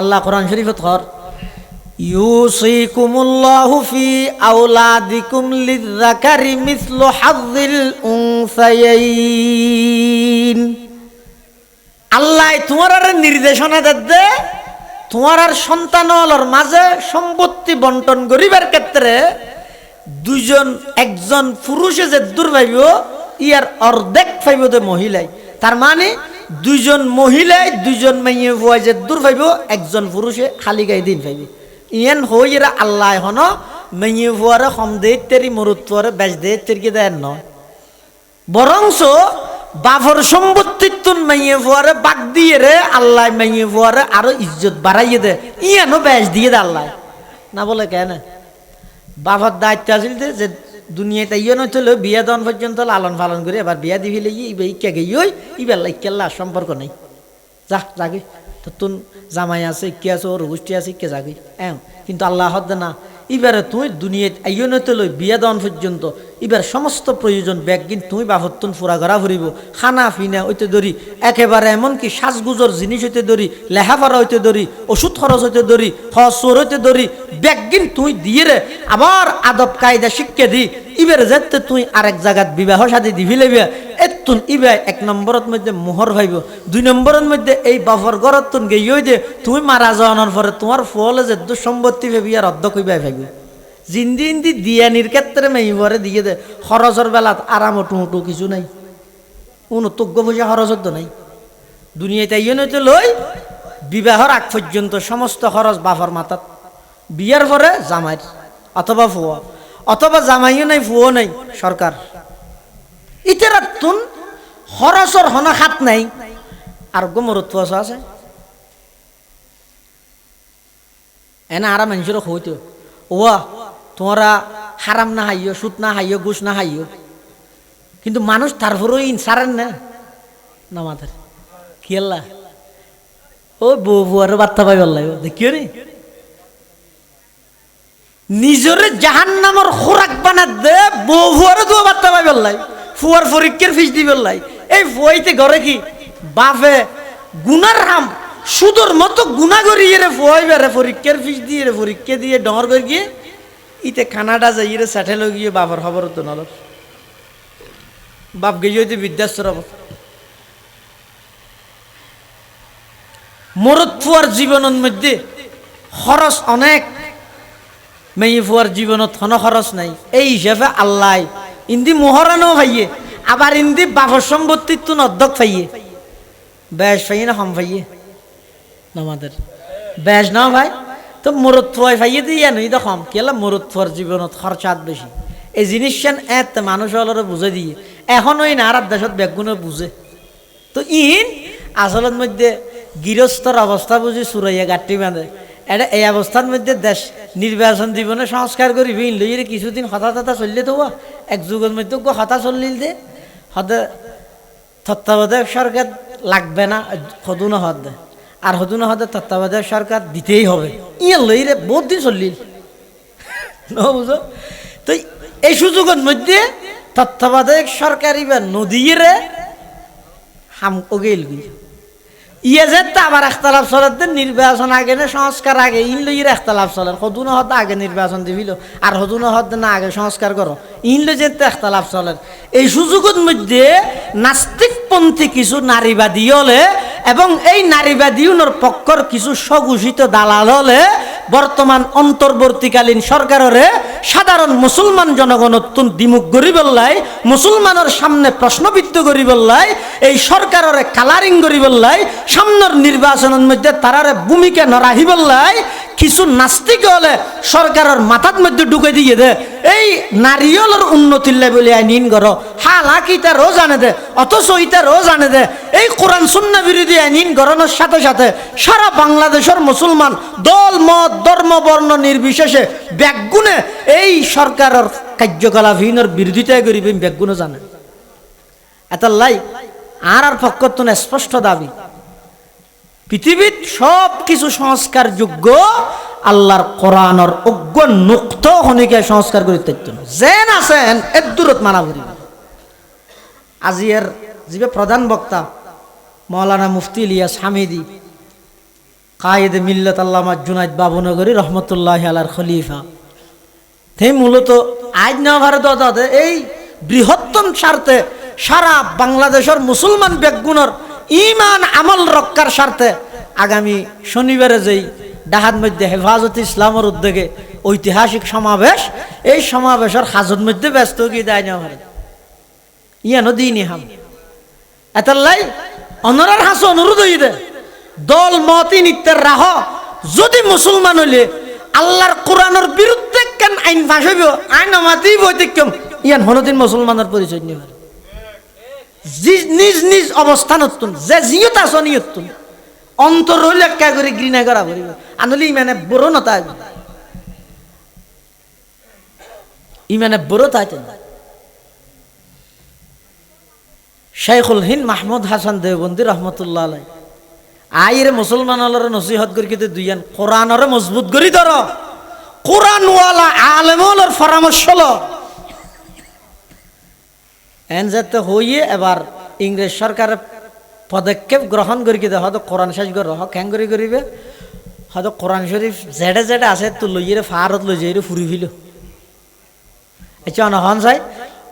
আল্লাহ কোরআন শরীফত হর ইউসিকুমুল্লাহু ফি আওলাদিকুম লিযাকারি মিসলু হাযযিল উনসায়াইন আল্লাহ তোমার আর নির্দেশনা দে তোমার আর সন্তানলর মাঝে সম্পত্তি বন্টন করিবার ক্ষেত্রে দুজন একজন পুরুষে যে দূর পাইব, ইয়ার অর্ধেক পাইব মহিলাই। তার মানে দুইজন মহিলাই, দুইজন মাইয়ে ফুয়াই যে দূর পাইব একজন পুরুষে খালি গাই দিন পাইবে ইয়ান হই এরা আল্লাহ হন মাইয়ে ফুয়ারে কম দে তেরি মরুত ফুয়ারে বেচ দে তেরকে দেয় নয় বরংস বাফর সম্পত্তির মাইয়ে ফুয়ারে বাদ দিয়ে রে আল্লাহ মাইয়ে ফুয়ারে আরও ইজ্জত বাড়াইয়ে দে। ইয়ানো বেশ দিয়ে দে আল্লাহ। না বলে কেন? বাবার দায়িত্ব আছিল যে যে দুনিয়াতে ইয়ে নচল চলো বিয়া দন পর্যন্ত লালন পালন করে এবার বিয়া দিবি লাগি ইবে ইকে গে ইই ইবার লাইকেল্লা সম্পর্ক নেই। যা যাগে তো তুন জামাই আছে ইকে আছে, ওর গোষ্ঠী আছে ইকে যাগে এম, কিন্তু আল্লাহ হদ না। এবারে তুই দুনিয়াত আইয় নয় লই বিয়া দন পর্যন্ত। এবার সমস্ত প্রয়োজন ব্যাগ কিন্তু তুই বাহত্তন ফুরা ঘরা ফুরিব খানা, ফিনা হইতে ধরি, একেবারে এমনকি সাজগুজর জিনিস হইতে ধরি লেহাফারা হইতে ধরি, ওষুধ খরচ হইতে ধরি হসর হইতে ধরি, ব্যাগ কিন্তু তুই দিয়ে রে, আবার আদব কায়দা শিক্ষা দি। ইবার যেতে তুই আরেক জায়গাত বিবাহ সাথে দিবি লেবে। এতুন ইবে, এক নম্বরের মধ্যে মোহর ভাইব দুই নম্বরের মধ্যে এই বাফর ঘরত তুন গেই দে, তুমি মারা যাওয়ানোর পরে তোমার ফলে যে দু সম্পত্তি ভেবি আর অর্ধ কইবাই ভাইবে জিন্দি ইন্দি দিয়ানির ক্ষেত্রে মেইবরে দিয়ে দে খরচের বেলাত আরাম টুঁটু কিছু নাই। কোনো তোগ্য পয়সা খরচ তো নাই। দুনিয়াতে ইয়ে নইতে লই বিবাহর আগ পর্যন্ত সমস্ত খরচ বাফর মাথাত। বিয়ার পরে জামাই অথবা ফুয়া অথবা জামাইও নাই ফুয়ো নাই সরকার ইতেরা খরচর হনা খাত নাই। আর গোমরত ফুয়াশা আছে এনা আরা মানুষের হইতো ওয়া তোমরা হারাম না হাইও সুদ না হাইও ঘুষ না হাইও কিন্তু মানুষ তারপরেও ইনসারেন না না মাথার আল্লাহ ও বউ বুয়ারও বার্তা পাই আল্লাহ দেখিও নি? নিজরে জাহান নামর খোরাক বানা দে বউ ফুয়ারও তো বার্তা পাই আল্লাহ ফুয়ার পরীক্ষার ফিস দিবে আল্লাহ এই ফুয়াইতে ঘরে কি? বাপে, গুনার হাম। সুদর মতো গুণা করিয়ে রে ফুয়াইবে রে পরীক্ষার ফিস দিয়ে রে পরীক্ষা দিয়ে ডর করে গিয়ে ইতে খানাটা যাই রে সেটেল গিয়ে বাবার খবর তো নলর বাপ গিয়ে হইতে বিদ্যাশ্রম মরদ ফুয়ার জীবনের মধ্যে খরচ অনেক। মেয়ে ফুয়ার জীবনত হন খরচ নাই। এই হিসাবে আল্লাহ, ইন্দি মোহরানো ভাইয়ে আবার ইন্দি বাপর সম্পত্তির তুন অধ্যক্ষ ফাইয়ে। বেশ ফাইয়ে না হম ফাইয়ে? আমাদের বেশ না ভাই? তো মরদ ফুয়াই ফাইয়ে দিয়ে নই কম কেলা মরদ ফুয়ার জীবনত খরচাত বেশি। এই জিনিসখান এত মানুষ হলরে বুঝে দিয়ে। এখন ওই নারার দেশত বেগুনে বুঝে। তো ইন আসলের মধ্যে গৃহস্থর অবস্থা বুঝি সুরাইয়া গাঠি বাঁধে। এটা এই অবস্থার মধ্যে দেশ নির্বাচন জীবনে সংস্কার করি ইন লইরে কিছুদিন হতা হতা চললে তো এক যুগের মধ্যে হতা চললিল দে। হতে তত্ত্বাবধায়ক সরকার লাগবে না হদুনা হদে হদ। আর হদুনা হদে তত্ত্বাবধায়ক সরকার দিতেই হবে। ইয়ে লই রে বহুত দিন চললিল বুঝো? তো এই সুযোগের মধ্যে তত্ত্বাবধায়ক সরকারি বা নদীরে হাম ওগেল গিয়ে ইয়ে যে আবার একতলাপ চলেন নির্বাচন আগে না, সংস্কার আগে, ইন লইয়ের একতলাপ চলেন। হদুন হদ আগে নির্বাচন দিবিল, আর হদুন হদ না আগে সংস্কার করো। ইন লই যে একতলাপ চলেন। এই সুযোগের মধ্যে নাস্তিকপন্থী কিছু নারীবাদী হলে, এবং এই নারীবাদী পক্ষর কিছু স্বঘোষিত দালাল হলে বর্তমান অন্তর্বর্তীকালীন সরকারের সাধারণ মুসলমান জনগণ অত্যন্ত দিমুখ গরিবল্লাই বললাই, মুসলমানের সামনে প্রশ্নবিদ্ধ গরিবল্লাই এই সরকারের কালারিং গরিবল্লাই বললাই, সামনের নির্বাচনের মধ্যে তারারে ভূমিকা নরাহি বললাই কিছু নাস্তিক হলে সরকারের মাথার মধ্যে ঢুকে দিয়ে দে। এই নারিয়লের উন্নতির লেভেলে আইন করো হালাক ইতারও জানে দে, অথচ ইতারও জানে দে। এই কোরআন শূন্য বিরোধী আইন গড়ানোর সাথে সাথে সারা বাংলাদেশের মুসলমান দল, মত, ধর্ম, বর্ণ নির্বিশেষে ব্যাগুনে এই সরকারের কার্যকলাপহীনের বিরোধিতা করিবে ব্যাগুনে জানে। এতাল্লাই আর আর পক্ষত্ব স্পষ্ট দাবি। পৃথিবীর সব কিছু সংস্কার যোগ্য, আল্লাহর কোরআনর অজ্ঞ নুক্ত হনিকে সংস্কার করিতে যেন আছেন, এর দূরত মানা করিব আজি এর যিবে প্রধান বক্তা, মৌলানা মুফতি ইলিয়াস হামিদি, কায়েদ মিল্লত আল্লামা জুনাইদ বাবুনগরী রহমতুল্লাহ আলার খলিফা সেই মূলত আজ না ভারত এই বৃহত্তম স্বার্থে সারা বাংলাদেশের মুসলমান বেগুনের ইমান আমল রক্ষার স্বার্থে আগামী শনিবারে যেই ডাহাত মধ্যে হেফাজত ইসলামের উদ্যোগে ঐতিহাসিক সমাবেশ, এই সমাবেশের হাজত মধ্যে ব্যস্ত গিয়ে দেয় না ভারত ইয়ানো দিইনি হাম। এতাল্লাই অনরার হাস অনুরোধ হই দে। দল, মতি নিত্যের রাহ, যদি মুসলমান হইলে আল্লাহর কোরআনের বিরুদ্ধে কেন আইন ফাঁস হইব? আইন আমাতি বৈতিক্যম। ইয়ান হনদিন মুসলমানের পরিচয় নিয়ে। পারে নিজ নিজ অবস্থান উত্তুন যে জিয়ত আস নিয়তুন অন্তর হইলে একা করে ঘৃণা করা পড়িব আনলি ইমানে বড় নতা ইমানে বড় তাইতেন শেখুল হিন্দ মাহমুদ হাসান দেওবন্দি রহমতুল্লাহ আলাই আইরে মুসলমান হলরে নসিহত করি কিন্তু দুইয়ান কোরআনরে মজবুত করি ধর। কোরআনওয়ালা আলেমলর পরামর্শ ল এন যাতে হইয়ে এবার ইংরেজ সরকারের পদক্ষেপ গ্রহণ করি কিন্তু হয়তো কোরআন শেষ করে রহ ক্যাং করি করিবে। হয়তো কোরআন শরীফ জেডে জেডে আছে, তো লইয়ে ফারত লই যাই ফুরি ফিল। আচ্ছা অনহন চাই,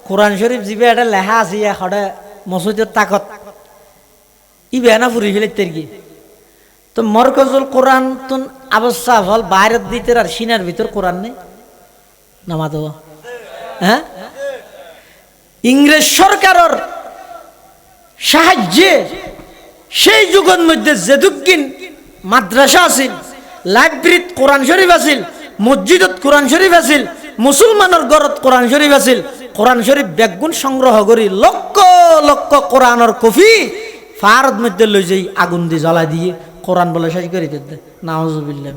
কোরআন শরীফ যিবে এটা লেখা আছে সদায় মসজিদের তাকত। ই বেনা ফুরি ফেলে তেরগি তো মরকজুল কোরআন তুন আবশ্যা হল বাইরের দিতে আর সিনার ভিতর কোরআন নেই। নামাতো হ্যাঁ? ইংরেজ সরকারের সাহায্যে সেই যুগের মধ্যে যেদুকিন মাদ্রাসা আছিল, লাইব্রেরিত কোরআন শরীফ আছিল, মসজিদত কোরআন শরীফ আছিল, মুসলমানের ঘরত কোরআন শরীফ আছিল, কোরআন শরীফ বেগুন সংগ্রহ করি লক্ষ লক্ষ কোরআনের কফি ফারত মধ্যে লই যাই আগুন দিয়ে জ্বালা দিয়ে, কোরআন বলে শেষ করে দিতে। নাওজুবিল্লাহ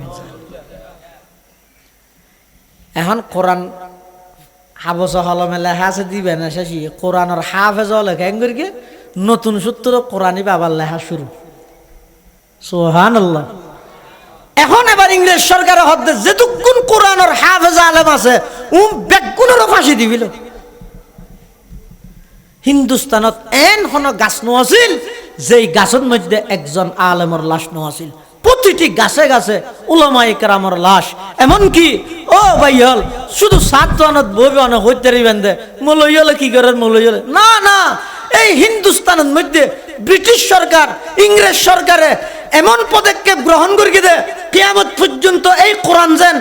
এখন কোরআন হাবস লেখা আছে, দিবে না শেষি কোরআনের হাফেজ লেখা। এঙ্গুর নতুন সূত্র কোরআনই বাবার লেখা শুরু। সোহান আল্লাহ এখন এবার ইংরেজ সরকারের হদ্দে যেটুকুন কোরআনের হাফেজ আলেম আছে উ বেগুনেরও ফাঁসি দিবিল। হিন্দুস্তানত এন হন গাছ নো আছিল যেই গাছের মধ্যে একজন আলেমর লাশ নো আছিল প্রতিটি গাছে গাছে উলামা একরামর লাশ। এমনকি, ও ভাই হল শুধু সাত আনত বই অনেক হইতে বেঁধে মলই হলে কি করে মলই না না, এই হিন্দুস্তানের মধ্যে ব্রিটিশ সরকার, ইংরেজ সরকারে এমন পদক্ষেপ গ্রহণ করি দে কিয়ামত পর্যন্ত এই কোরআন যেন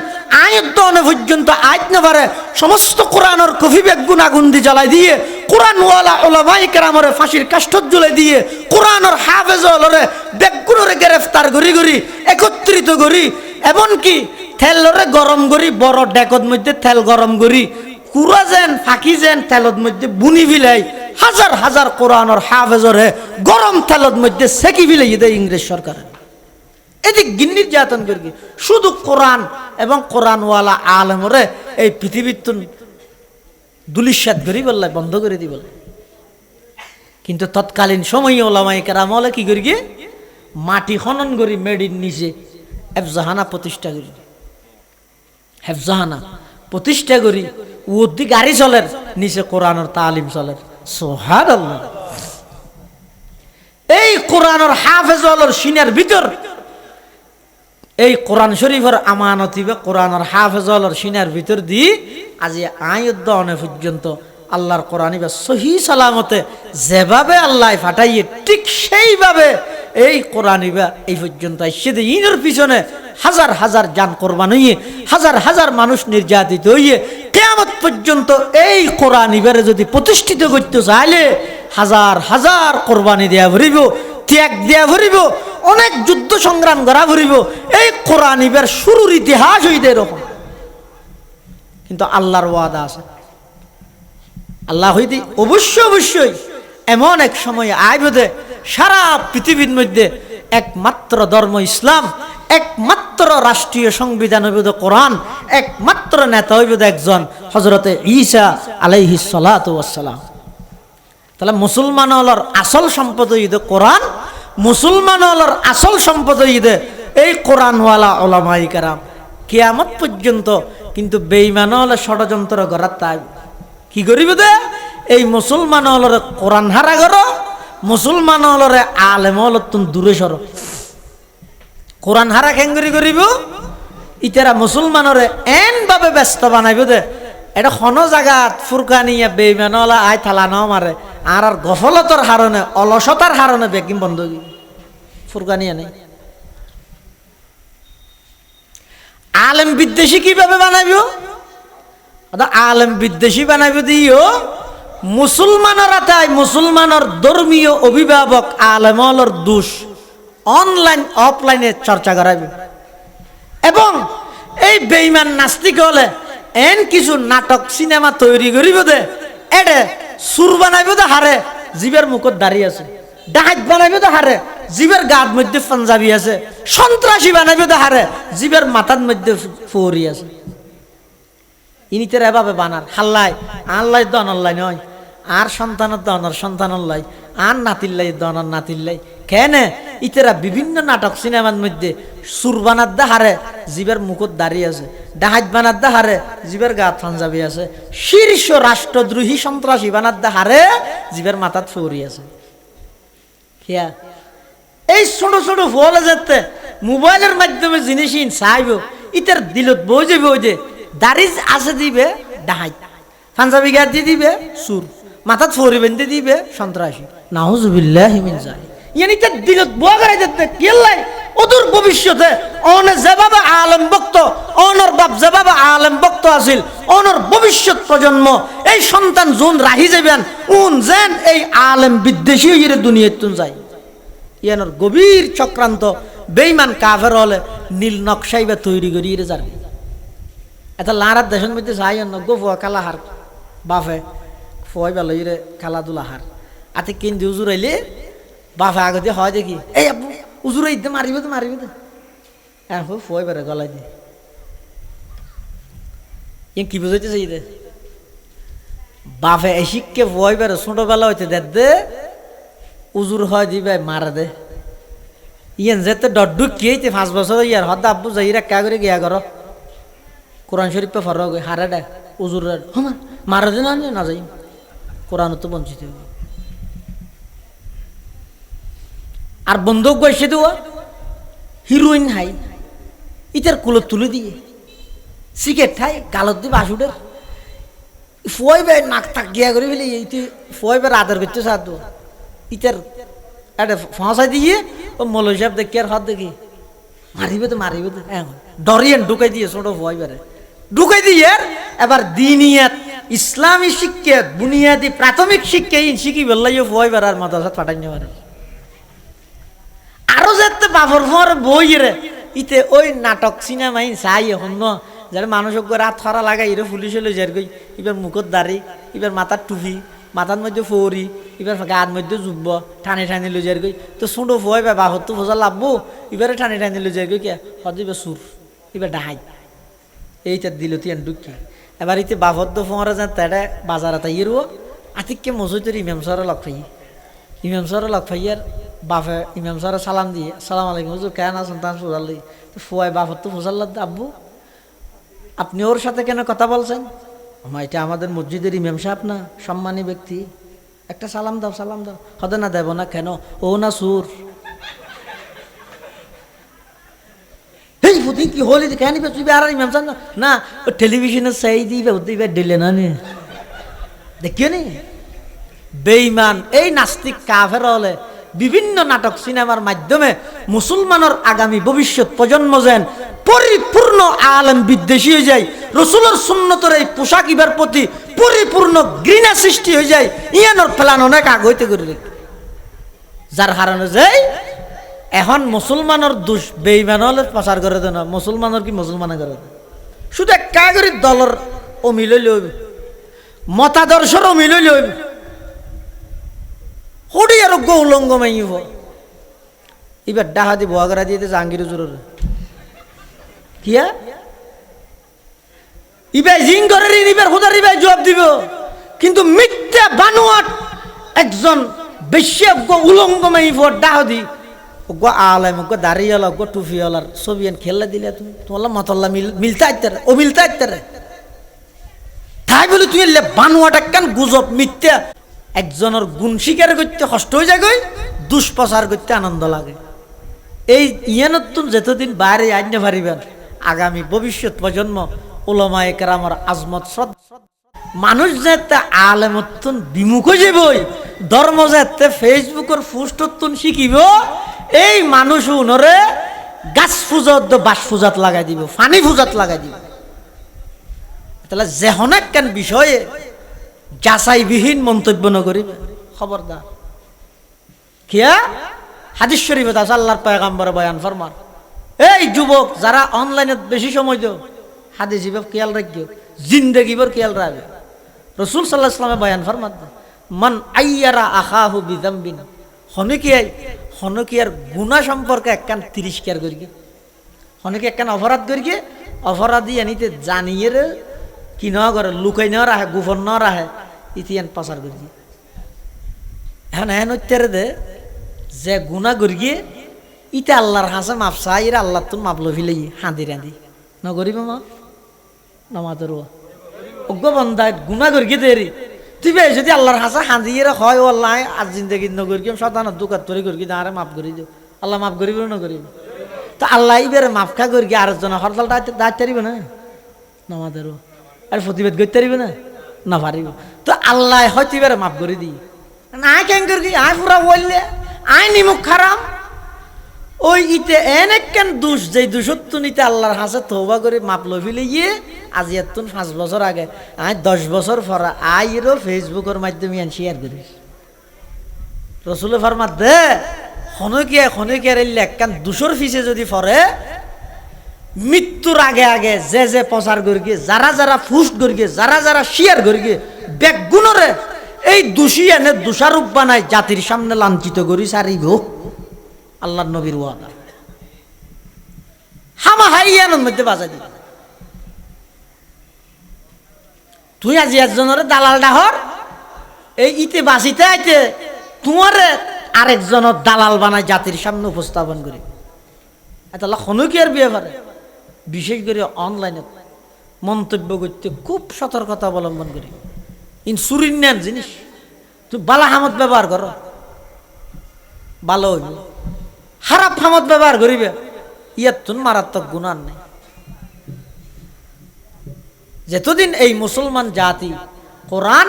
আয়ত্তনে পর্যন্ত আইত না পারে, সমস্ত কোরআনের কফি বেগুন আগুন দিয়ে জ্বালাই দিয়ে, কোরআনওয়ালা ওলামাই কেরামরে ফাঁসির কাষ্ঠত জ্বলে দিয়ে, কোরআনের হাফেজ হলরে বেগুনরে গ্রেফতার করি করি, একত্রিত করি, এমনকি তেলরে গরম করি, বড় ডেকত মধ্যে তেল গরম করি কুড়া যেন, ফাঁকি যেন তেলত মধ্যে বুনি ফিলাই হাজার হাজার কোরআনের হাফেজরে গরম তেলত মধ্যে সেকি ফিলাই দেয় ইংরেজ সরকারের এদিক গিন্নির যাতন করি শুধু কোরআন এবং কোরআনওয়ালা আলমরে এই পৃথিবীর দুলিশ্বাদ করি বললে, বন্ধ করে দি বলে কিন্তু তৎকালীন সময় ওলামাই কেরামলে কি করি মাটি খনন করি মেডির নিচে এফজাহানা প্রতিষ্ঠা করি। হেফজাহানা প্রতিষ্ঠা করি উদ্দি গাড়ি চলের নিচে কোরআনের তালিম চলের সোহাদ এই কোরআনের হাফেজ সিনের ভিতর, এই কোরআন শরীফের আমানতি বা কোরআনের হাফেজ সিনের ভিতর দি আজি অনে পর্যন্ত আল্লাহর কোরআন বা সহি সালামতে যেভাবে আল্লাহ ফাটাইয়ে ঠিক সেইভাবে এই কোরআন ইবা এই পর্যন্ত ইনের পিছনে হাজার হাজার যান কোরবান হইয়ে হাজার হাজার মানুষ নির্যাতিত হইয়ে কেয়ামত পর্যন্ত এই কোরআন ইবারে যদি প্রতিষ্ঠিত করতে চাইলে হাজার হাজার কোরবানি দেয়া ভরিব, ত্যাগ দিয়া ভরিব, অনেক যুদ্ধ সংগ্রাম করা ভরিব, এই কোরআন ইবের শুরুর ইতিহাস হইতে এরকম কিন্তু আল্লাহর ওয়াদা আছে। আল্লাহ হইতে অবশ্যই অবশ্যই এমন এক সময় আইবদে সারা পৃথিবীর মধ্যে একমাত্র ধর্ম ইসলাম, একমাত্র রাষ্ট্রীয় সংবিধান হইবদ কোরআন, একমাত্র নেতা হইবদ একজন হজরতে ঈসা আলাইহি সালাম তাহলে মুসলমান হলর আসল সম্পদ ঈদে কোরআন মুসলমান হলর আসল সম্পদ ঈদে এই কোরআনওয়ালা ওলামাই কারাম। কিয়ামত পর্যন্ত কিন্তু বেইমান হলে ষড়যন্ত্র করার তাই কি করিব দে? এই মুসলমান হলরে কোরআন হারা করো, মুসলমান হলরে আলেম হল তুমি দূরে সরো। কোরআন হারা খেঙ্গুরি করিব? ইতারা মুসলমানরে এন ভাবে ব্যস্ত বানাইব দে। এটা কোনো জায়গাত ফুরকানিয়া বেইমানলা আই থালা ন মারে। আর আর গফলতার হারণে, অলসতার হারণে বেকিম বন্ধ ফুরকানিয়া নেই আলেম বিদ্বেষী কীভাবে বানাইব? আলেম বিদ্বেষী বানাইব দিও। মুসলমানরা তাই মুসলমানের ধর্মীয় অভিভাবক আলেমলর দোষ অনলাইন অফলাইনে চর্চা করাইবে। এবং এই বেইমান নাস্তিক হলে এন কিছু নাটক, সিনেমা তৈরি করিব দে। এডে সুর বানাইব দে হারে, জীবের মুখত দাঁড়িয়ে আছে। ডাহাত বানাইব দে হারে, জীবের গাত মধ্যে পাঞ্জাবি আছে। সন্ত্রাসী বানাইব দে হারে, জীবের মাথার মধ্যে ফৌরি আছে। ইনিতের এভাবে বানার হাল্লাই। আল্লাই দন আল্লাই নয়। আর সন্তানের দনার সন্তান লাই আর নাতিল্লাই দনার নাতিল্লাই কেন? ইতেরা বিভিন্ন নাটক সিনেমার মধ্যে সুর বানার দা হারে জীবের মুখত দাঁড়িয়ে আছে ডাহাত বানার দা হারে জীবের গা পাঞ্জাবি আছে, শীর্ষ রাষ্ট্রদ্রোহী সন্ত্রাসী বানার দা হারে জীবের মাথাত ফৌরি আছে। কিয়া এই ছোট ছোট ফল যেতে মোবাইলের মাধ্যমে জিনিস চাইব ইতার দিলত বই যাবে ওই যে দাড়ি আছে দিবে ডাহাত পাঞ্জাবি গা দিয়ে দিবে সুর মাথাত ফরি বেঁধে দিবে সন্ত্রাসী নাহুজুবিল্লাহ হিমিন জালি ইয়ানি তার দিলত বয়া করাই যেতে কেল্লাই অদূর ভবিষ্যতে অনে যেভাবে আলেম বক্ত অনর বাপ যেভাবে আলেম বক্ত আছিল অনর ভবিষ্যৎ প্রজন্ম এই সন্তান জুন রাহি যাবেন উন যেন এই আলেম বিদ্বেষী হইরে দুনিয়ায় তুন যায় ইয়ানোর গভীর চক্রান্ত বেইমান কাফের হলে নীল নকশাইবা তৈরি করি রে যার এটা লারার দেশের মধ্যে যাই অন্য গো ফুয়া কালা হার বাফে ফুয়াই বেলা রে খেলাধুলা হার আতে কিন দি উজুর আইলে বাফে আগতে হয় দেখি। এই উজুর আইতে মারিবে তো মারিবে তো হ্যাঁ ফুয়াই বেড়ে গলাই দি। ইয়ে কি বুঝাইতেছে ইদে বাফে শিখকে ফুয়াই বেড়ে ছোটবেলা হইতে দেখ দে। উজুর হয় দিবে মারা দে। ইয়েন যেতে ডড্ডু কিয়েতে পাঁচ বছর ইয়ার হদ আব্বু যাই রেখা করে গিয়া করো কোরআন শরীফে ফর হারে দে উজুর হমা মারা দে না যাই কোরআন তো বঞ্চিত। আর বন্দুক গৈছে দেওয়া হিরোইন হাই ইটার কুলত তুলে দিয়ে সিগারেট খাই গালত দিয়ে বাসুডের ফুয়াই বে নাক থাক গিয়া করে ফেলে ইতি ফুয়াই বে আদর করতে সাধ্য ইটার এটা ফাঁসাই দিয়ে ও মৌলই সাহেব দেখি আর হাত দেখি মারিবে তো মারিবে তো ডরিয়েন ঢুকাই দিয়ে ছোট ভয় বেড়ে ঢুকাই দিয়ে এবার দিনিয়াত, ইসলামী শিক্ষা, বুনিয়াদি প্রাথমিক শিক্ষা শিখি বললাই ভয় বেড়ার মাদ্রাসা পাঠাই নেওয়ার আরও যেতে বাবর ফর বই রে, ইতে ওই নাটক সিনেমা ইন চাই এখন যারা মানুষক রাত খরা লাগাই ইরে পুলিশ হলে যার গই এবার মুখত দাড়ি এবার মাথার টুপি মাথার মধ্যে ফৌরি এবার গার মধ্যে জুব্ব টানি টানি লৈ যার গই তো ছোটো ভয় বা বাহত তো ভোজা লাভবো এবারে টানি টানি লৈ যার গই কে হদ এবার সুর এবার ডাহাই এইটা দিল তিয়ান ডুকি এবার ইতে বাভদ্দ ফোঁরা যান তেড়ে বাজার তাই ইরো আতিককে মসজিদের ইমাম সরে লগ পাই ইমাম লগ পাইয়ার বাপে ইমাম সরে সালাম দিয়ে সালাম আলাইকুম হুজুর, কেন আছেন? তার ফুজাল্লি ফুয়াই বাপর তো ফুজাল্লা আব্বু, আপনি ওর সাথে কেন কথা বলছেন? আমার এটা আমাদের মসজিদের ইমাম সাহেব না, সম্মানী ব্যক্তি। একটা সালাম দাও সালাম দাও। হতে না দেব না কেন? ও না সুর। নিবে তুই আর ইমাম সাহেব না? না ও টেলিভিশনে সেই দিবে ও দিবে দিলে না নে দেখিও নি বেইমান এই নাস্তিক কাফের হলে বিভিন্ন নাটক সিনেমার মাধ্যমে মুসলমানের আগামী ভবিষ্যৎ প্রজন্ম যেন পরিপূর্ণ আলম বিদ্বেষী হয়ে যায় রসুলের সুন্নতর এই পোশাক ইবার প্রতি পরিপূর্ণ ঘৃণা সৃষ্টি হয়ে যায় ইয়ানোর প্ল্যান অনেক আগ হইতে করে যার কারণে যে এখন মুসলমানের দোষ বেইমান হলে প্রচার করে দেন মুসলমানের কি মুসলমানে করে দেন শুধু একটা করে দলের অমিল লইব মতাদর্শর অমিল লইব হরি আর গৌলঙ্গ মাইব। এবার ডাহা দি বহাগরা দিয়ে জাহাঙ্গীর জোরের। কিয়া ইবে জিং করে ইবার হুদার ইবে জবাব দিব। কিন্তু মিথ্যা বানোয়াট একজন বেশি উলঙ্গ মাইব, ডাহ দি। গো আলাম, গো দাঁড়িয়ে গো টুফি হলার ছবি আন খেললে দিলে তুমি। তোমার মতল্লা মিল মিলতে আইতারে ও মিলতে আইতারে তাই বলে লে বানোয়াট একখান গুজব মিথ্যা? একজনের গুণ স্বীকার করতে কষ্ট হয়ে যায় দুষ্প্রচার করতে আনন্দ লাগে। এই ইয়ানতুন যতদিন বাইরে আইনে পারিবেন আগামী ভবিষ্যৎ প্রজন্ম ওলমা একরামর আজমত শ্রদ্ধা মানুষ যাতে আলেমত্তন বিমুখ যাবই ধর্ম যাতে ফেসবুকের ফুষ্টত্তন শিখিব এই মানুষ উনরে গাছ ফুজত বাস ফুজাত লাগাই দিব ফানি ফুজাত লাগাই দিব। তাহলে যেহনেক কেন বিষয়ে যাচাইবিহীন মন্তব্য নকরিবে খবরদার। কিয়া? হাদিস শরীফে আছে, আল্লাহর পয়গাম্বর বয়ান ফরমান এই যুবক, যারা অনলাইনে বেশি সময় দেও, হাদিস ইবাব খেয়াল রাখিও জিন্দগিবর খেয়াল রাখবে রসুল সাল্লাহ ইসলামে বয়ান ফরমান মান আইয়ারা আখাহু বিদাম্বিন হনকিয়ার গুণা সম্পর্কে একখান তিরিষ্কার করি হনকি একখান অপরাধ করি অপরাধী আনিতে জানিয়ে কি ন করে, লুকাই ন রাখে গোপন ন রাখে ইতিয়ান পাচার করি এখন এখন হত্যারে দে, যে গুণা করি ইটা আল্লাহর হাসে মাপসা ইরা আল্লাহ তো মাপলো ফিলে হাঁদি রাঁধি। নগরিব মা? নমাতর অজ্ঞ বন্ধা গুণা করি দেরি। তুই বে, যদি আল্লাহর হাসা হাঁদি এরা হয় ও আল্লাহ আজ জিন্দগি নগর কি সদান দুকাত তরি করি আরে মাফ করি দিও। আল্লাহ মাফ করিব না করিব। তো আল্লাহ ইবারে মাফ খা করি আরেকজন হরতাল দায়িত্ব তারিব না? নমাদেরও আর প্রতিবাদ করতে পারিবে না? না পারিব। তো আল্লাহ হয়তো এবারে মাফ করে দিই। আয় কেন করি আয় পুরা বললে আয় নিমুখ খারাপ ওই ইতে এনে কেন দুষ যে দুষত্ব নিতে আল্লাহর হাসে তৌবা করে মাপ লফিলে গিয়ে আজি এত পাঁচ বছর আগে আয় দশ বছর পরা আইরও ফেসবুকের মাধ্যমে আন শেয়ার করিস। রসুলের ফরমাত, দে, খনকিয়া খনকিয়ার একখান দুশোর ফিসে যদি ফরে মৃত্যুর আগে আগে যে যে প্রচার করি যারা যারা ফুস্ট করি যারা যারা শেয়ার করি বেগুণরে এই দোষী এনে দোষারূপ বানায় জাতির সামনে লাঞ্ছিত করি সারিব আল্লাহ নবীর ওয়াদা। হামা হাইয়ানোর মধ্যে বাজা দিবে তুই আজি একজনের দালাল ডাহর, এই ইতে বাঁচিতে আইতে তোমার আরেকজনের দালাল বানায় জাতির সামনে উপস্থাপন করি। এটা হনুকিয়ার বিয়ে পারে বিশেষ করে অনলাইনে মন্তব্য করতে খুব সতর্কতা অবলম্বন করি। ইন সুরিন নেন জিনিস, তুই বালা হামত ব্যবহার করো। ভালো হইব। খারাপ হামত ব্যবহার করিবে। ইয়ার তুন মারাত্মক গুণার নেই। যেতদিন এই মুসলমান জাতি, কোরআন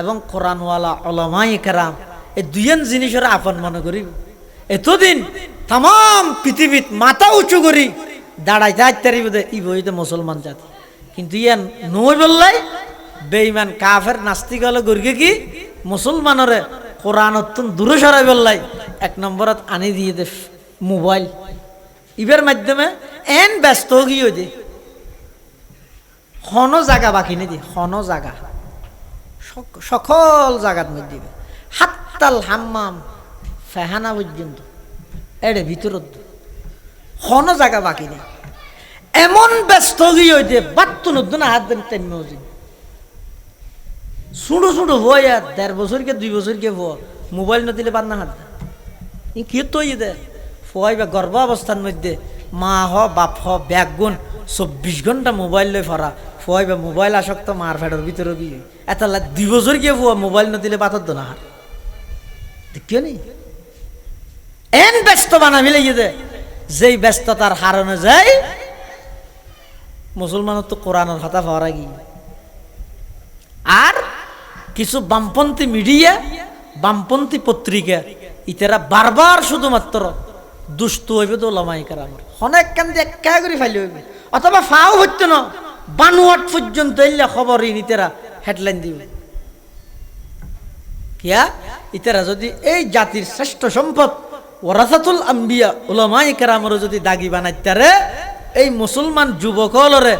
এবং কোরআনওয়ালা অলমাই কেরাম এই দুইয়েন জিনিসের আপন মনে করিব। এতদিন তাম পৃথিবীত মাথা উঁচু করি দাঁড়াইতে আইতারি বোধ ই বইতে মুসলমান জাতি। কিন্তু ইয়ান নই বললাই বেইমান কাফের নাস্তিক হলে গরিকে কি? মুসলমানরে কোরআন অত্যন্ত দূরে সরাই বললাই এক নম্বরত আনি দিয়ে দে মোবাইল। ইবের মাধ্যমে এন ব্যস্ত গিয়ে দে? হন জায়গা বাকি নেই হন জায়গা সকল জায়গার মধ্যে হাত্তাল হাম্মাম ফেহানা পর্যন্ত। এড়ে ভিতরত হন জায়গা বাকি নেই। এমন ব্যস্ত গিয়ে হইতে বাত্তু নতুন হাত দেন তেমনি শুনো শুনো হই আর দেড় বছর কে দুই বছর কে হো মোবাইল নদিলে বাদ না হাত ই কি তো ই দে? ফয় বা গর্ভ অবস্থার মধ্যে মা হ বাপ হ ব্যাগ গুণ চব্বিশ ঘণ্টা মোবাইল লই ফরা ফয় বা মোবাইল আসক্ত মার ফেডর ভিতরে গিয়ে এত দুই বছর গিয়ে ফুয়া মোবাইল নদিলে বাতর না হার দেখিও নি? এন ব্যস্ত বানা মিলে গিয়ে দে। যেই ব্যস্ততার হারণে যায় মুসলমানের তো কোরআনের কথা পাওয়ার গিয়ে আর কিছু বামপন্থী মিডিয়া, বামপন্থী পত্রিকা, ইতারা বারবার শুধুমাত্র দুষ্ট হইবে তো ওলামাই কারামর অনেক কান দিয়ে একা করে ফাইলে হইবে। অথবা ফাও হইতো না, বানুয়াট পর্যন্ত এলে খবর ইনিতেরা হেডলাইন দিবে। কিয়া? ইতারা যদি এই জাতির শ্রেষ্ঠ সম্পদ ওরাসাতুল আম্বিয়া ওলামাই কেরামর যদি দাগি বানাইতারে, এই মুসলমান যুবকলরে,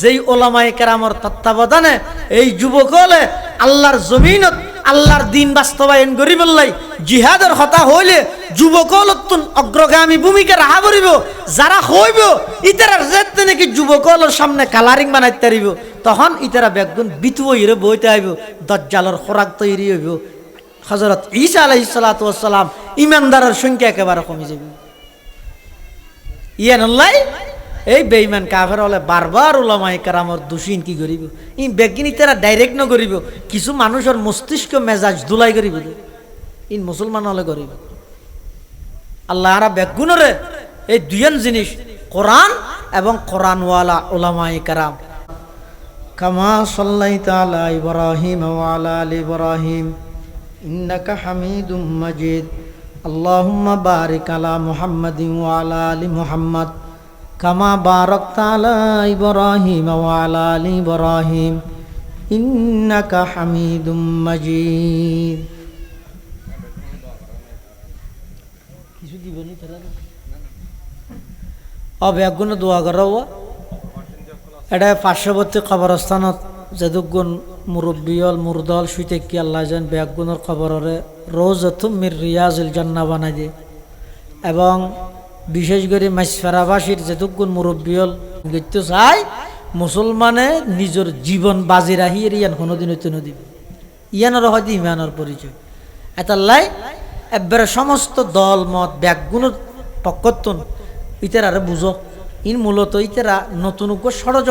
যেই ওলামাই কেরামর তত্ত্বাবধানে, এই যুবকলে আল্লাহর জমিনত, আল্লাহর দিন বাস্তবায়ন করি বললাই জিহাদের হতা হইলে যুবকল অগ্রগামী ভূমিকা রাহা করিব। যারা হইব ইতারা যেতে নাকি যুবকলের সামনে কালারিং বানাইতে পারিব। তখন ইতারা বেগুন বিতু ইরে বইতে আইব, দজ্জালর খোরাক তৈরি হইব। হজরত ঈসা আলাইসালাম ইমানদারের সংখ্যা একেবারে কমে যাবে ইয়ে নল্লাই এই বেইমান কাফের হলে বারবার ওলামাই কারামর দোষীন কি করিব ই বেগিনি তারা ডাইরেক্ট ন করিব কিছু মানুষের মস্তিষ্ক মেজাজ দুলাই করিব ইন মুসলমান হলে করিব আল্লাহ আরা বেগুনরে এই দুইজন জিনিস কোরআন এবং কোরআনওয়ালা ওলামাই কারাম কামা সাল্লাইতা আলা ইব্রাহিম ওয়া আলা আলি ইব্রাহিম إنك حميد مجيد اللهم بارك على محمد وعلى آل محمد কামা বারকত আলা ইব্রাহিম ওয়া আলা আলি ইব্রাহিম ইন্নাকা হামিদুম মাজিদ। কিছু দিবনি তারা অব্যাগুণ দোয়া করাও এটা পার্শ্ববর্তী কবরস্থানত যেদুগুণ মুরব্বিয়ল মুরদল শুইতে কি আল্লাহ যেন ব্যাগুণের খবররে রোজ মির রিয়াজিল জান্না বানাই দিয়ে এবং বিশেষ করে মাইসফেরাবাসীর যেদুগুণ মুরব্বিয়ল গিত্য চাই, মুসলমানে নিজের জীবন বাজি রাহি এর ইয়ান কোনোদিন হইতে নদীব ইয়ানোর হয়তো ইমানোর পরিচয়। এতাল্লাই একবারে সমস্ত দল, মত, ব্যাগগুলোর পক্ষত্তন ইতারা বুঝো। ইন মূলত ইতারা নতুন ষড়যন্ত্র